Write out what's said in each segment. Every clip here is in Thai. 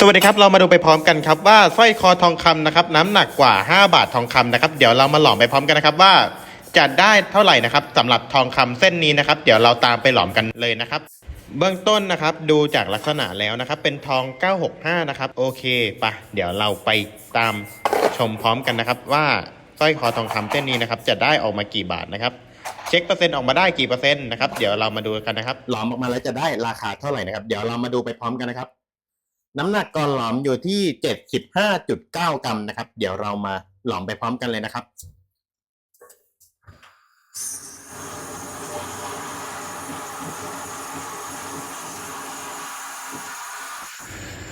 สวัสดีครับ เรามาดูไปพร้อมกันครับว่าสร้อยคอทองคำนะครับน้ำหนักกว่า 5 บาททองคำนะครับเดี๋ยวเรามาหลอมไปพร้อมกันนะครับว่าจะได้เท่าไหร่นะครับสำหรับทองคำเส้นนี้นะครับ เดี๋ยวเราตามไปหลอมกันเลยนะครับ เบื้องต้นนะครับดูจากลักษณะแล้วนะครับ เป็นทอง 965 นะครับ โอเคปะเดี๋ยวเราไปตามชมพร้อมกันนะครับ ว่าสร้อยคอทองคำเส้นนี้นะครับ จะได้ออกมากี่บาทนะครับเช็คเปอร์เซ็นต์ออกมาได้กี่เปอร์เซ็นต์นะครับเดี๋ยวเรามาดูกันนะครับหลอมออกมาแล้วจะได้ราคาเท่าไหร่นะครับ เดี๋ยวเรามาดูไปพร้อมกันนะครับ น้ำหนักก่อนหลอมอยู่ที่ 75.9 กรัมนะครับ เดี๋ยวเรามาหลอมไปพร้อมกันเลยนะครับ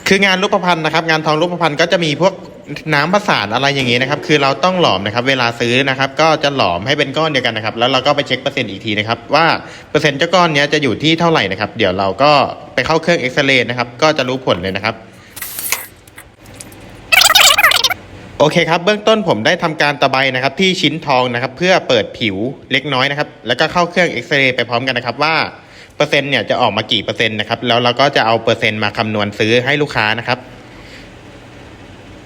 คืองานรูปพรรณนะครับ งานทองรูปพรรณก็จะมีพวกน้ำผสานอะไรอย่างนี้นะครับ คือเราต้องหลอมนะครับ เวลาซื้อนะครับ ก็จะหลอมให้เป็นก้อนเดียวกันนะครับ แล้วเราก็ไปเช็คเปอร์เซ็นต์อีกทีนะครับ ว่าเปอร์เซ็นต์เจ้าก้อนเนี้ยจะอยู่ที่เท่าไหร่นะครับ เดี๋ยวเราก็ ไปเข้าเครื่องเอ็กซเรย์นะครับ ก็จะรู้ผลเลยนะครับ โอเคครับ เบื้องต้นผมได้ทำการตะไบนะครับ ที่ชิ้นทองนะครับ เพื่อเปิดผิวเล็กน้อยนะครับ แล้วก็เข้าเครื่องเอ็กซเรย์ไปพร้อมกันนะครับว่าเปอร์เซ็นต์เนี่ยจะออกมากี่เปอร์เซ็นต์นะครับ แล้วเราก็จะเอาเปอร์เซ็นต์มาคำนวณซื้อให้ลูกค้านะครับ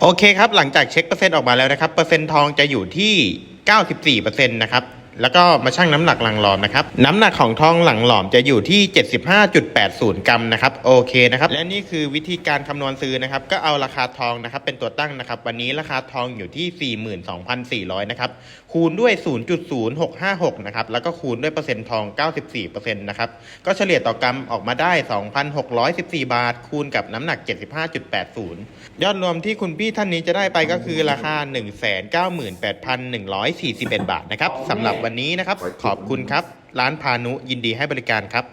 โอเคครับ หลังจากเช็คเปอร์เซ็นต์ออกมาแล้วนะครับ เปอร์เซ็นต์ทองจะอยู่ที่ 94%นะครับ แล้วก็มาชั่งน้ำหนักหลังหลอมนะครับน้ำหนักของทองหลังหลอมจะอยู่ที่ 75.80 กรัมนะครับโอเคนะครับและนี่คือวิธีการคำนวณซื้อนะครับก็เอาราคาทองนะครับเป็นตัวตั้งนะครับ วันนี้ราคาทองอยู่ที่ 42,400นะครับคูณด้วย 0.0656นะครับแล้วก็คูณด้วยเปอร์เซ็นต์ทอง 94%นะครับก็เฉลี่ยต่อกรัมออกมาได้ 2,614 บาท คูณกับน้ำหนัก 75.80 ยอดรวมที่คุณพี่ท่านนี้จะได้ไปก็คือราคา 198,141 บาทนะครับสำหรับวันนี้นะครับ ขอบคุณครับ ร้านพานุยินดีให้บริการครับ